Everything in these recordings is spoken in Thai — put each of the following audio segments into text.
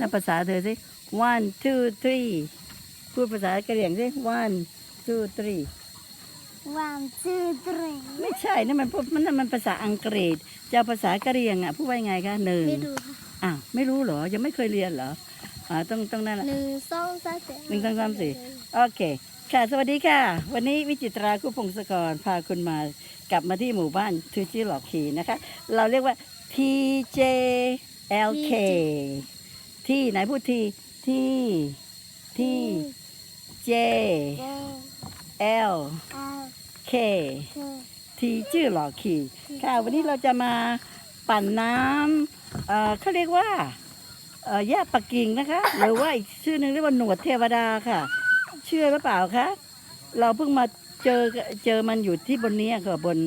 นับภาษาเธอสิ one two three พูดภาษากะเหรี่ยงสิ one two three one two three ไม่ใช่นั่นมันพูดมันนั่นมันภาษาอังกฤษจะเอาภาษากะเหรี่ยงอะพูดว่ายังไงคะหนึ่งไม่ดูค่ะอ้าวไม่รู้เหรอ ยังไม่เคยเรียนเหรออ่าต้องต้องนั่นแหละ หนึ่งสองสามสี่หนึ่งสองสามสี่โอเค ค่ะ สวัสดีค่ะ วันนี้วิจิตราคุพงศกรพาคุณมากลับมาที่หมู่บ้านทูจิหลอกขีนะคะ เราเรียกว่า TJLK ที่ไหนพูดทีที่ ที่ J เจ็ด L แปด K เก้าทีชื่อหลอกขีค่ะ วันนี้เราจะมาปั่นน้ำเอ่อเขาเรียกว่าเอ่อย่าปักกิ่งนะคะ หรือว่าอีกชื่อหนึ่งเรียกว่าหนวดเทวดาค่ะ เชื่อหรือเปล่าคะเราเพิ่งมาเจอเจอมันอยู่ที่บนเนี้ยค่ะบน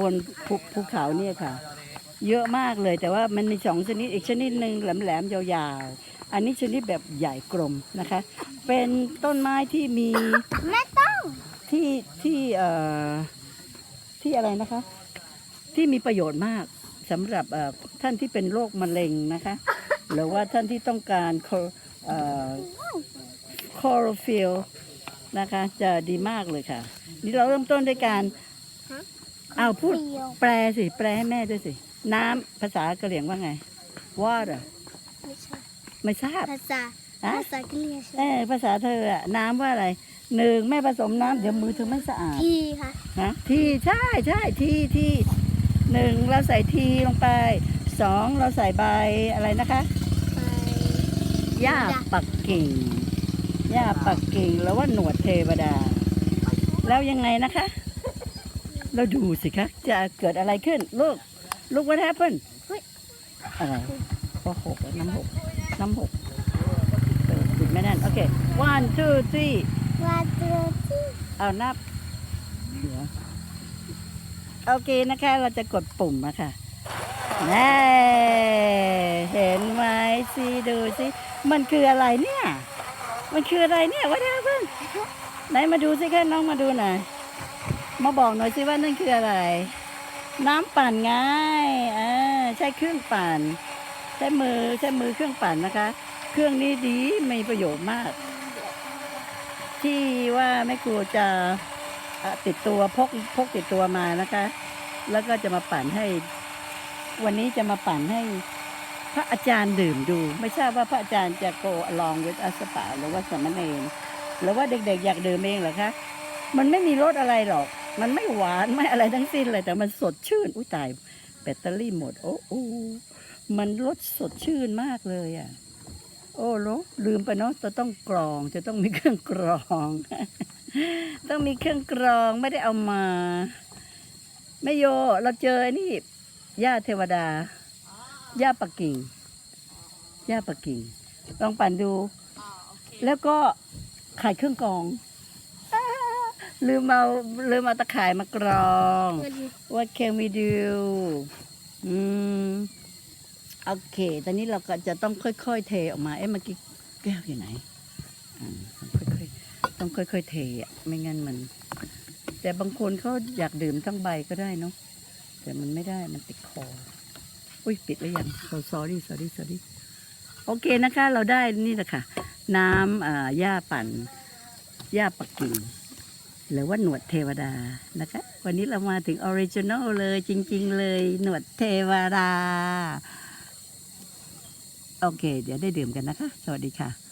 บนภูภูเขาเนี่ยค่ะ เยอะมากเลย แต่ว่ามันมีสองชนิดอีกชนิดหนึ่งแหลมๆยาวๆ อันนี้ชนิดแบบใหญ่กลมนะคะ เป็นต้นไม้ที่มีไม่ต้องที่ที่เอ่อที่อะไรนะคะ ที่มีประโยชน์มากสำหรับเอ่อท่านที่เป็นโรคมะเร็งนะคะ หรือว่าท่านที่ต้องการโคเอ่อคลอโรฟิลนะคะ จะดีมากเลยค่ะ นี่เราเริ่มต้นด้วยการ เอาวพูดเดียวแปลสิ แปลให้แม่ด้วยสิ น้ำภาษากะเหรี่ยงว่าไง water ไม่ใช่ไม่ทราบภาษาอะภาษากะเหรี่ยงใช่เอไหมอภาษาเธออะน้ำว่าอะไรหนึ่งแม่ผสมน้ำเดี๋ยวมือเธอไม่สะอาด ทีค่ะฮะทีใช่ใช่ทีทีหนึ่งเราใส่ทีลงไปสองเราใส่ใบอะไรนะคะไป หญ้าปักกิ่งหญ้าปักกิ่งแล้วว่าหนวดเทวดา แล้วยังไงนะคะ เราดูสิคะ จะเกิดอะไรขึ้น ลูก ลูกว่าแทเพิ่นอะไรโอ้โหน้ำหกน้ำหกเออปิดไม่แน่น โอเค one two three ว่าเจอที่เอานับเดี๋ยวโอเคนะคะ เราจะกดปุ่มอะค่ะแน่เห็นไหมสิดูสิมันคืออะไรเนี่ย มันคืออะไรเนี่ยว่าได้เพื่อนไหนมาดูสิคะน้องมาดูหน่อย มาบอกหน่อยสิว่านั่นคืออะไร น้ำปั่นไงอ่าใช้เครื่องปั่น ใช้มือใช้มือเครื่องปั่นนะคะ เครื่องนี้ดีมีประโยชน์มาก ที่ว่าแม่ครูจะะติดตัวพกพกติดตัวมานะคะ แล้วก็จะมาปั่นให้ วันนี้จะมาปั่นให้พระอาจารย์ดื่มดู ไม่ทราบว่าพระอาจารย์จะโกลองวิทอัสปะหรือว่าสามเณรหรือว่าเด็กๆอยากดื่มเองเหรอคะ มันไม่มีรสอะไรหรอก มันไม่หวานไม่อะไรทั้งสิ้นเลย แต่มันสดชื่น อุ้ยตายแบตเตอรี่หมด โอ้โอ้มันรสสดชื่นมากเลยอะ โอ้โลลืมไปเนาะจะต้องกรอง จะต้องมีเครื่องกรอง ต้องมีเครื่องกรองไม่ได้เอามาไม่โย เราเจอไอ้นี่ย่าเทวดาย่าปักกิ่งย่าปักกิ่ง ลองปั่นดู แล้วก็ขายเครื่องกรองอ้า ลืมเอาลืมเอาตะข่ายมากรอง What can we do อืมโอเค ตอนนี้เราก็จะต้องค่อยๆเทออกมา เอ๊ะเมื่อกี้แก้วอยู่ไหนอ่าต้องค่อยๆต้องค่อยๆเทอะ ไม่งั้นมัน แต่บางคนเขาอยากดื่มทั้งใบก็ได้เนาะ แต่มันไม่ได้ มันติดคอ อุ้ยปิดแล้วยัง so sorry sorry sorry โอเคนะคะ เราได้นี่แหละค่ะ น้ำอ่าหญ้าปั่นหญ้าปักกิ่ง หรือว่าหนวดเทวดานะคะ วันนี้เรามาถึงออริจินอลเลยจริง ๆ เลยหนวดเทวดา โอเค เดี๋ยวได้ดื่มกันนะคะ สวัสดีค่ะ